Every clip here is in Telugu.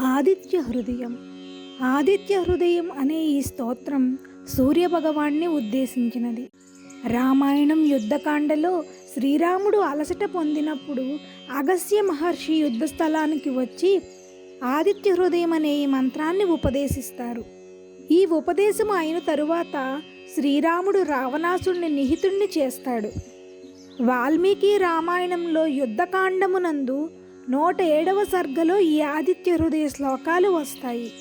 ఆదిత్య హృదయం ఆదిత్య హృదయం అనే ఈ స్తోత్రం సూర్యభగవాన్ని ఉద్దేశించినది. రామాయణం యుద్ధకాండలో శ్రీరాముడు అలసట పొందినప్పుడు అగస్త్య మహర్షి యుద్ధ స్థలానికి వచ్చి ఆదిత్య హృదయం అనే ఈ మంత్రాన్ని ఉపదేశిస్తారు. ఈ ఉపదేశం అయిన తరువాత శ్రీరాముడు రావణాసుడిని నిహితుణ్ణి చేస్తాడు. వాల్మీకి రామాయణంలో యుద్ధకాండమునందు నూట ఏడవ సర్గలో ఈ ఆదిత్య హృదయ శ్లోకాలు వస్తాయి.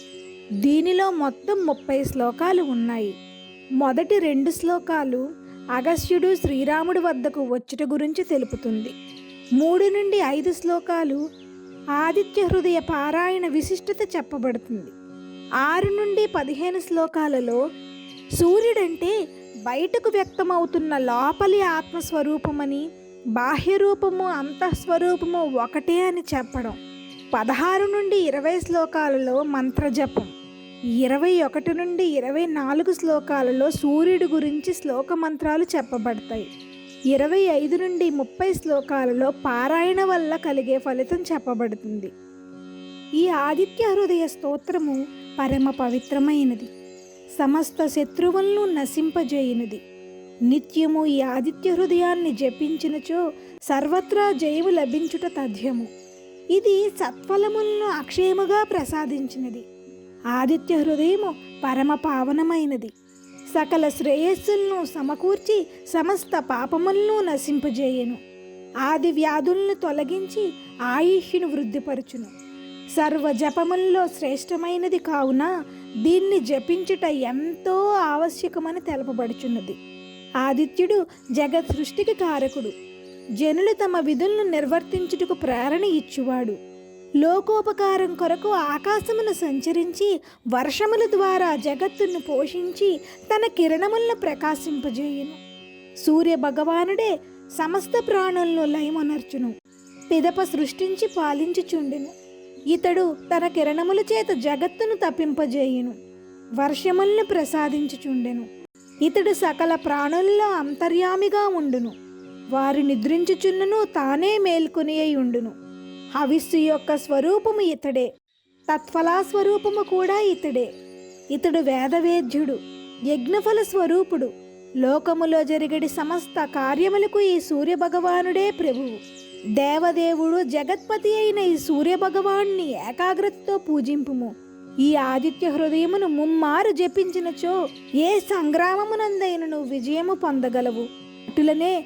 దీనిలో మొత్తం ముప్పై శ్లోకాలు ఉన్నాయి. మొదటి రెండు శ్లోకాలు అగస్త్యుడు శ్రీరాముడి వద్దకు వచ్చుట గురించి తెలుపుతుంది. మూడు నుండి ఐదు శ్లోకాలు ఆదిత్య హృదయ పారాయణ విశిష్టత చెప్పబడుతుంది. ఆరు నుండి పదిహేను శ్లోకాలలో సూర్యుడంటే బయటకు వ్యక్తమవుతున్న లోపలి ఆత్మస్వరూపమని బాహ్య రూపము అంతఃస్వరూపము ఒకటే అని చెప్పడం. పదహారు నుండి ఇరవై శ్లోకాలలో మంత్రజపం. ఇరవై ఒకటి నుండి ఇరవై నాలుగు శ్లోకాలలో సూర్యుడి గురించి శ్లోక మంత్రాలు చెప్పబడతాయి. ఇరవై ఐదు నుండి ముప్పై శ్లోకాలలో పారాయణ వల్ల కలిగే ఫలితం చెప్పబడుతుంది. ఈ ఆదిత్య హృదయ స్తోత్రము పరమ పవిత్రమైనది. సమస్త శత్రువులను నశింపజేయునిది. నిత్యము ఈ ఆదిత్య హృదయాన్ని జపించినచో సర్వత్రా జయము లభించుట తథ్యము. ఇది సత్ఫలములను అక్షయముగా ప్రసాదించినది. ఆదిత్య హృదయము పరమ పావనమైనది. సకల శ్రేయస్సులను సమకూర్చి సమస్త పాపములను నశింపజేయను. ఆది వ్యాధులను తొలగించి ఆయుష్ను వృద్ధిపరచును. సర్వ జపముల్లో శ్రేష్టమైనది కావున దీన్ని జపించుట ఎంతో ఆవశ్యకమని తెలపబడుచున్నది. ఆదిత్యుడు జగత్ సృష్టికి కారకుడు. జనులు తమ విధులను నిర్వర్తించుటకు ప్రేరణ ఇచ్చువాడు. లోకోపకారం కొరకు ఆకాశమును సంచరించి వర్షముల ద్వారా జగత్తును పోషించి తన కిరణములను ప్రకాశింపజేయును. సూర్య భగవానుడే సమస్త ప్రాణులను లయమనర్చును. పిదప సృష్టించి పాలించుచుండెను. ఇతడు తన కిరణముల చేత జగత్తును తప్పింపజేయును. వర్షములను ప్రసాదించుచుండెను. ఇతడు సకల ప్రాణుల్లో అంతర్యామిగా ఉండును. వారు నిద్రించుచున్నను తానే మేల్కొని ఉండును. హవిస్సు యొక్క స్వరూపము ఇతడే. తత్ఫలా స్వరూపము కూడా ఇతడే. ఇతడు వేదవేద్యుడు యజ్ఞఫల స్వరూపుడు. లోకములో జరిగడి సమస్త కార్యములకు ఈ సూర్యభగవానుడే ప్రభువు. దేవదేవుడు జగత్పతి అయిన ఈ సూర్యభగవాన్ని ఏకాగ్రతతో పూజింపుము. ఈ ఆదిత్య హృదయమును ముమ్మారు జపించినచో ఏ సంగ్రామమునందైనను విజయము పొందగలవు. అటులనే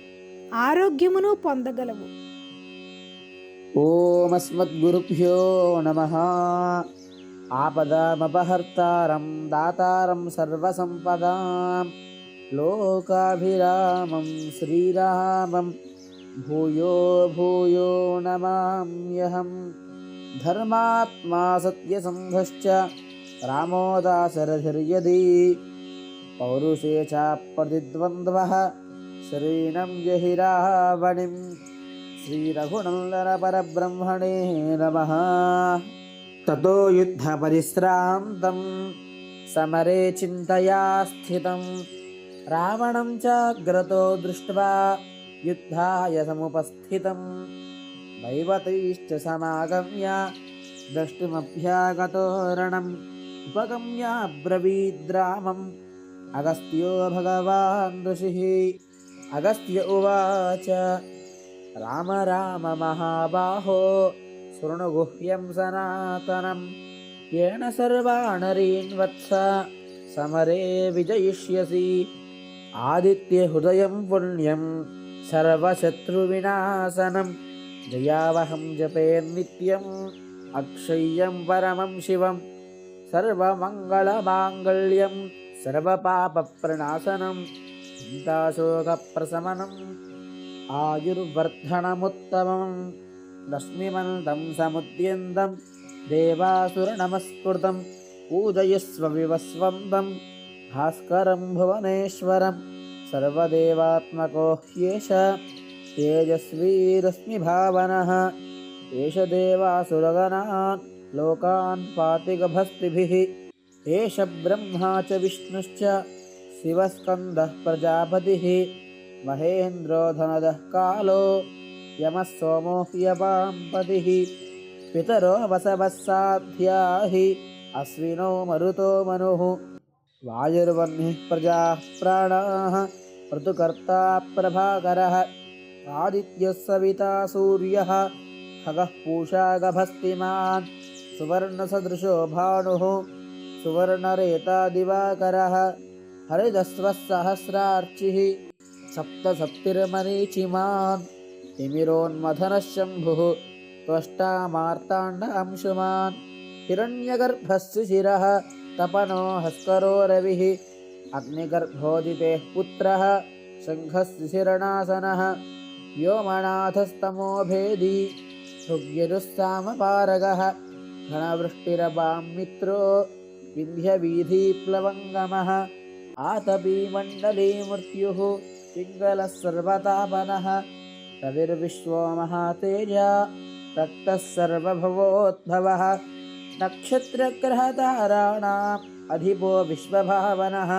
ఆరోగ్యమును పొందగలవు. ఓమస్మద్గురుభ్యో నమ. ఆపదామపహర్తారం దాతారం సర్వసంపదాం. లోకాభిరామం శ్రీరామం. భూయో భూయో నమామ్యహం. धर्मात्मा सत्यसन्धश्च रामो दाशरथिर्यदि पौरुषे चाप्रतिद्वन्द्वः श्रीणं जहि रावणिं श्रीरघुनन्दनपरब्रह्मणे नमः। ततो युद्धपरिश्रान्तं समरे चिन्तया स्थितं रावणं चाग्रतो दृष्ट्वा युद्धाय समुपस्थितम्। दैवतैश्च समागम्य द्रष्टुमभ्यागतो रणम् उपगम्याब्रवीद्रामम् अगस्त्यो भगवान् ऋषिः। अगस्त्य उवाच राम राम महाबाहो शृणुगुह्यं सनातनं येन सर्वाणरीन् वत्स समरे विजयिष्यसि। आदित्यहृदयं पुण्यं सर्वशत्रुविनाशनं जयावहं जपेन्नित्यम् अक्षय्यं परमं शिवं सर्वमङ्गलमाङ्गल्यं सर्वपापप्रणाशनं चिन्ताशोकप्रशमनम् आयुर्वर्धनमुत्तमं लक्ष्मीमन्तं समुद्यन्तं देवासुरनमस्कृतं पूजयस्व विवस्वन्दं भास्करं भुवनेश्वरं सर्वदेवात्मको ह्येष तेजस्वीरश्मिभावनः एष देवासुरगणान् लोकान् पातिगभस्तिभिः एष ब्रह्मा च विष्णुश्च शिवस्कन्दः प्रजापतिः महेन्द्रो धनदः कालो यमः सोमो ह्यपाम्पतिः पितरो वसवः साध्या हि अश्विनो मरुतो मनुः वायुर्वह्निः प्रजाः प्राणाः ऋतुकर्ता प्रभाकरः आदित्यः सविता सूर्यः खगः पूषा गभस्तिमान् सुवर्णसदृशो भानुः सुवर्णरेता दिवाकरः हरिदस्वः सहस्रार्चिः सप्तसप्तिर्मरीचिमान् तिमिरोन्मथनः शम्भुः त्वष्टा मार्ताण्ड अंशुमान् हिरण्यगर्भस्य शिरः तपनो हस्करो रविः अग्निगर्भोदितेः पुत्रः शङ्खस्य शिरणासनः व्योमनाथस्तमो भेदी भृग्यरुस्सामपारगः घनवृष्टिरपां मित्रो विन्ध्यवीधिप्लवङ्गमः आतपी मण्डली मृत्युः पिङ्गलः सर्वतापनः रविर्विश्वो महातेजा रक्तः सर्वभवोद्भवः नक्षत्रग्रहताराणाम् अधिपो विश्वभावनः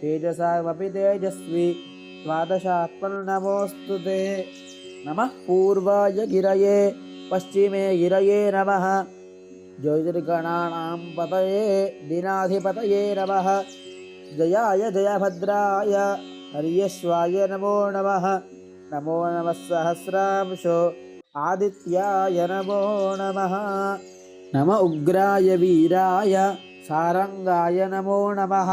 तेजसामपि तेजस्वी द्वादशात्मन्नमोऽस्तु ते नमः पूर्वाय गिरये पश्चिमे गिरये नमः ज्योतिर्गणानां पतये दिनाधिपतये नमः जयाय जयभद्राय हर्यश्वाय नमो नमः नमो नमः सहस्रांशो आदित्याय नमो नमः नम उग्राय वीराय सारङ्गाय नमो नमः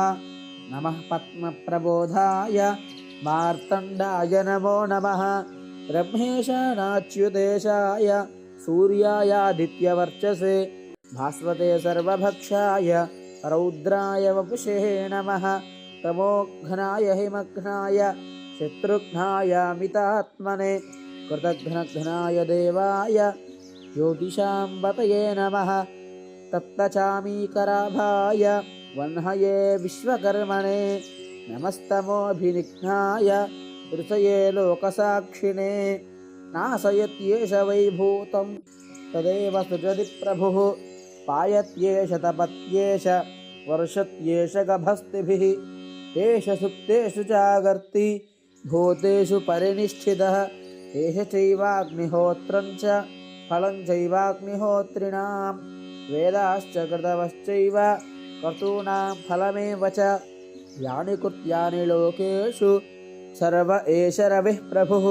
नमः पद्मप्रबोधाय मार्तण्डाय नमो नमः ब्रह्मेशानाच्युतेशाय सूर्यायादित्यवर्चसे भास्वते सर्वभक्षाय रौद्राय वपुषे नमः तमोघ्नाय हिमघ्नाय शत्रुघ्नायामितात्मने कृतघ्नघ्नाय देवाय ज्योतिषां पतये नमः तप्तचामीकराभाय वह्नये विश्वकर्मणे नमस्तमोऽभिनिघ्नाय ऋषये लोकसाक्षिणे नाशयत्येष वैभूतं तदेव सृजति प्रभुः पायत्येष तपत्येष वर्षत्येष गभस्तिभिः एष सुप्तेषु जागर्ति भूतेषु परिनिष्ठितः एष चैवाग्निहोत्रं च फलं चैवाग्निहोत्रिणां वेदाश्च कृतवश्चैव कर्तॄणां फलमेव च यानि कृत्यानि लोकेषु सर्व एष रविः प्रभुः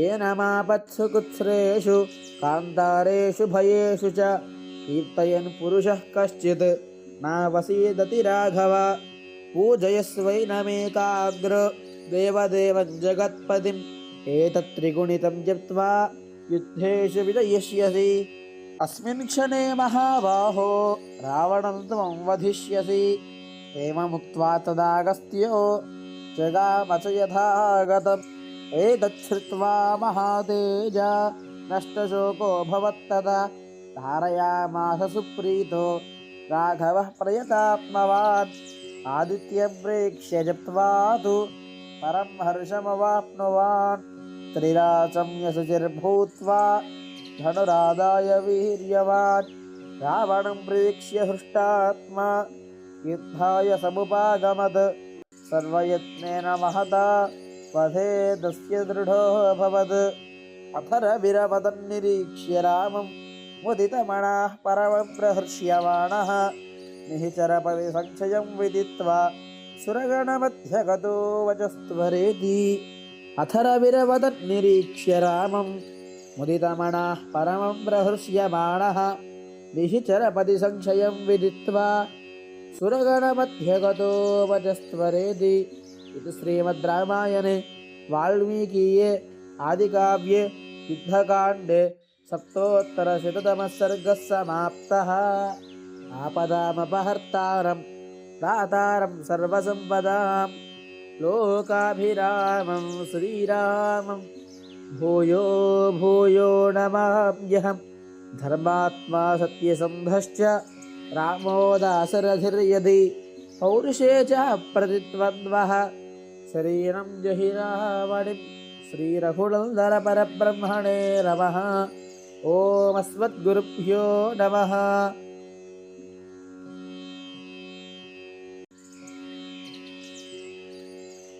येनमापत्सु कुत्स्रेषु कान्तारेषु भयेषु च कीर्तयन् पुरुषः कश्चित् नावसीदति राघव पूजयस्वैनमेकाग्र देवदेवं जगत्पतिम् एतत् त्रिगुणितं जप्त्वा युद्धेषु विजयिष्यसि अस्मिन् क्षणे महाबाहो रावणं त्वं वधिष्यसि एवमुक्त्वा तदागस्त्यो जगाम च यथागतम् एतच्छ्रुत्वा महातेज नष्टशोको धारयामास सुप्रीतो राघवः प्रयतात्मवान्। आदित्यं प्रेक्ष्य जप्त्वा तु परं हर्षमवाप्नुवान्। त्रिराचम्य शुचिर्भूत्वा धनुरादाय वीर्यवान् रावणं प्रेक्ष्य हृष्टात्मा युद्धाय समुपागमत्। सर्वयत्नेन महता वधे तस्य दृढो अभवत्। अथरविरपदन्निरीक्ष्य रामं मुदितमणाः परमं प्रहर्ष्यमाणः। निहिचरपदि संशयं विदित्वा सुरगणमध्यगतो वचस्त्वरेति। अथरविरवदन्निरीक्ष्य रामं मुदितमणाः परमं प्रहर्ष्यमाणः। निशिचरपदि संशयं विदित्वा सुरगणमध्यगतो वचस्त्वरेति इति श्रीमद्रामायणे वाल्मीकीये आदिकाव्ये युद्धकाण्डे सप्तोत्तरशततमः सर्गः समाप्तः। आपदामपहर्तारं, दातारं सर्वसम्पदां लोकाभिरामं श्रीरामं भूयो भूयो नमाम्यहं, धर्मात्मा सत्यसन्धश्च। रामोदासरधिर्यदि पौरुषे च प्रतिद्वन्द्वः। शरीरं जहिरावणिं श्रीरघुलं रमः ॐ अस्मद्गुरुभ्यो नमः।